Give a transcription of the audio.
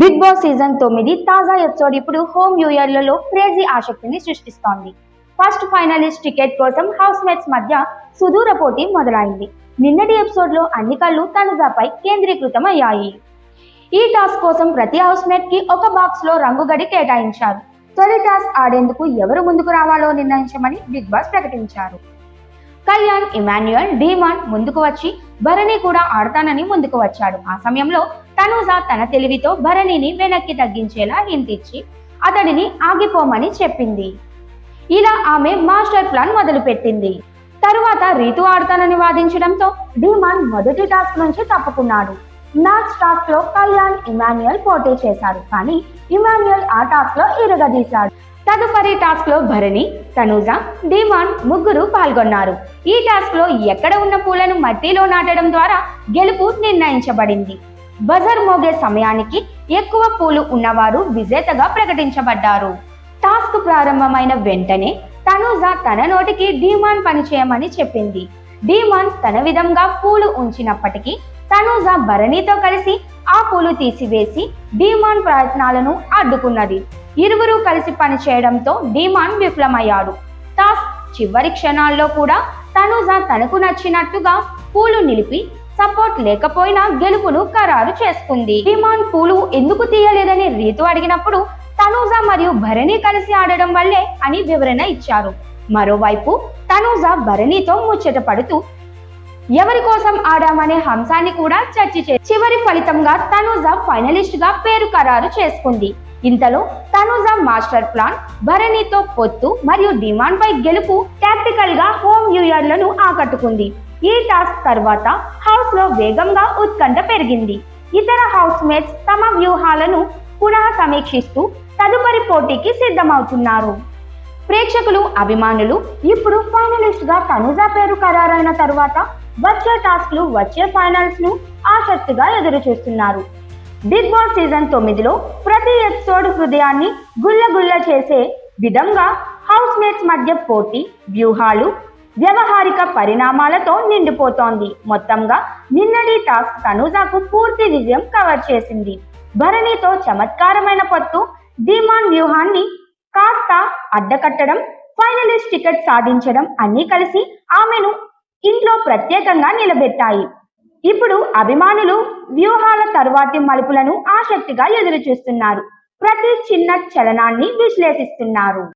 Big boss season తొమ్మిది తాజా episode ఇప్పుడు హోమ్ యూయర్లలో క్రేజీ ఆసక్తిని సృష్టిస్తోంది. ఫస్ట్ ఫైనలిస్ట్ టికెట్ కోసం హౌస్ మేట్స్ మధ్య సుదూర పోటీ మొదలైంది. నిన్నటి ఎపిసోడ్లో అన్ని కళ్ళు తనుజాపై కేంద్రీకృతం అయ్యాయి ఈ టాస్క్ కోసం ప్రతి హౌస్ మేట్కి ఒక బాక్స్లో రంగు గడి కేటాయించారు. తొలి టాస్క్ ఆడేందుకు ఎవరు ముందుకు రావాలో నిర్ణయించమని బిగ్ బాస్ ప్రకటించారు. కళ్యాణ్ ఇమాన్యుయల్ డీమాన్ ముందుకు వచ్చి భరణి కూడా ఆడతానని ముందుకు వచ్చాడు. ఆ సమయంలో తనూజ తన తెలివితో భరణిని వెనక్కి తగ్గించేలా హింట్ అతడిని ఆగిపోమని చెప్పింది. ఇలా ఆమె మాస్టర్ ప్లాన్ మొదలుపెట్టింది. తరువాత రీతు ఆడతానని వాదించడంతో డీమాన్ మొదటి టాస్క్ నుంచి తప్పుకున్నాడు. మ్యాచ్ టాస్క్లో కళ్యాణ్ ఇమాన్యుయల్ పోటీ చేశారు కానీ ఇమాన్యుయల్ ఆ టాస్క్లో ఇరగదీశాడు. తదుపరి టాస్క్లో భరణి తనూజ డిమాన్ ముగ్గురు పాల్గొన్నారు. ఈ టాస్క్లో ఎక్కడ ఉన్న పూలను మట్టిలో నాటడం ద్వారా గెలుపు నిర్ణయించబడింది. బజర్ మోగే సమయానికి ఎక్కువ పూలు ఉన్నవారు విజేతగా ప్రకటించబడ్డారు. టాస్క్ ప్రారంభమైన వెంటనే తనూజ తన నోటికి డీమాన్ పనిచేయమని చెప్పింది. డీమాన్ తన విధంగా పూలు ఉంచినప్పటికీ తనూజ భరణితో కలిసి ఆ పూలు తీసివేసి డీమాన్ ప్రయత్నాలను అడ్డుకున్నది. ఇరువురు కలిసి పనిచేయడంతో డీమాన్ విఫలమయ్యాడు. టాస్క్ చివరి క్షణాల్లో కూడా తనూజ తనకు నచ్చినట్టుగా పూలు నిలిపి సపోర్ట్ లేకపోయినా గెలుపును ఖరారు చేసుకుంది. డిమాండ్ పూలు ఎందుకు తీయలేదని రీతు అడిగినప్పుడు తనూజ మరియు భరణి కలిసి ఆడడం వల్లే అని వివరణ ఇచ్చారు. మరోవైపు తనూజ భరణితో ముచ్చట పడుతూ ఎవరి కోసం ఆడామనే అంశాన్ని కూడా చర్చ చే చివరి ఫలితంగా తనూజ ఫైనలిస్ట్గా పేరు ఖరారు చేసుకుంది. ఇంతలో తనూజ మాస్టర్ ప్లాన్ భరణితో పొత్తు మరియు డిమాండ్ పై గెలుపు టాక్టికల్గా హోమ్ యూయర్లను ఆకట్టుకుంది. ఈ టాస్క్ తర్వాత హౌస్లో వేగంగా ఉత్కంఠ పెరిగింది. ఇతర హౌస్ మేట్స్ తమ వ్యూహాలను పునః సమీక్షిస్తూ తదుపరి పోటీకి సిద్ధమవుతున్నారు. ప్రేక్షకులు అభిమానులు ఇప్పుడు ఫైనలిస్ట్గా తనుజ పేరు ఖరారైన తర్వాత వచ్చే టాస్క్లు వచ్చే ఫైనల్స్ను ఆసక్తిగా ఎదురు చూస్తున్నారు బిగ్ బాస్ సీజన్ తొమ్మిదిలో ప్రతి ఎపిసోడ్ హృదయాన్ని గుల్లగుల్ల చేసే విధంగా హౌస్ మేట్స్ మధ్య పోటీ వ్యూహాలు వ్యవహారిక పరిణామాలతో నిండిపోతోంది. మొత్తంగా నిన్నటి టాస్క్ తనుజాకు పూర్తి విజయం కవర్ చేసింది. భరణితో చమత్కారమైన పొత్తు డిమాండ్ వ్యూహాన్ని కాస్త అడ్డకట్టడం ఫైనలిస్ట్ టికెట్ సాధించడం అన్నీ కలిసి ఆమెను ఇంట్లో ప్రత్యేకంగా నిలబెట్టాయి. ఇప్పుడు అభిమానులు వ్యూహాల తర్వాతి మలుపులను ఆసక్తిగా ఎదురు చూస్తున్నారు ప్రతి చిన్న చలనాన్ని విశ్లేషిస్తున్నారు.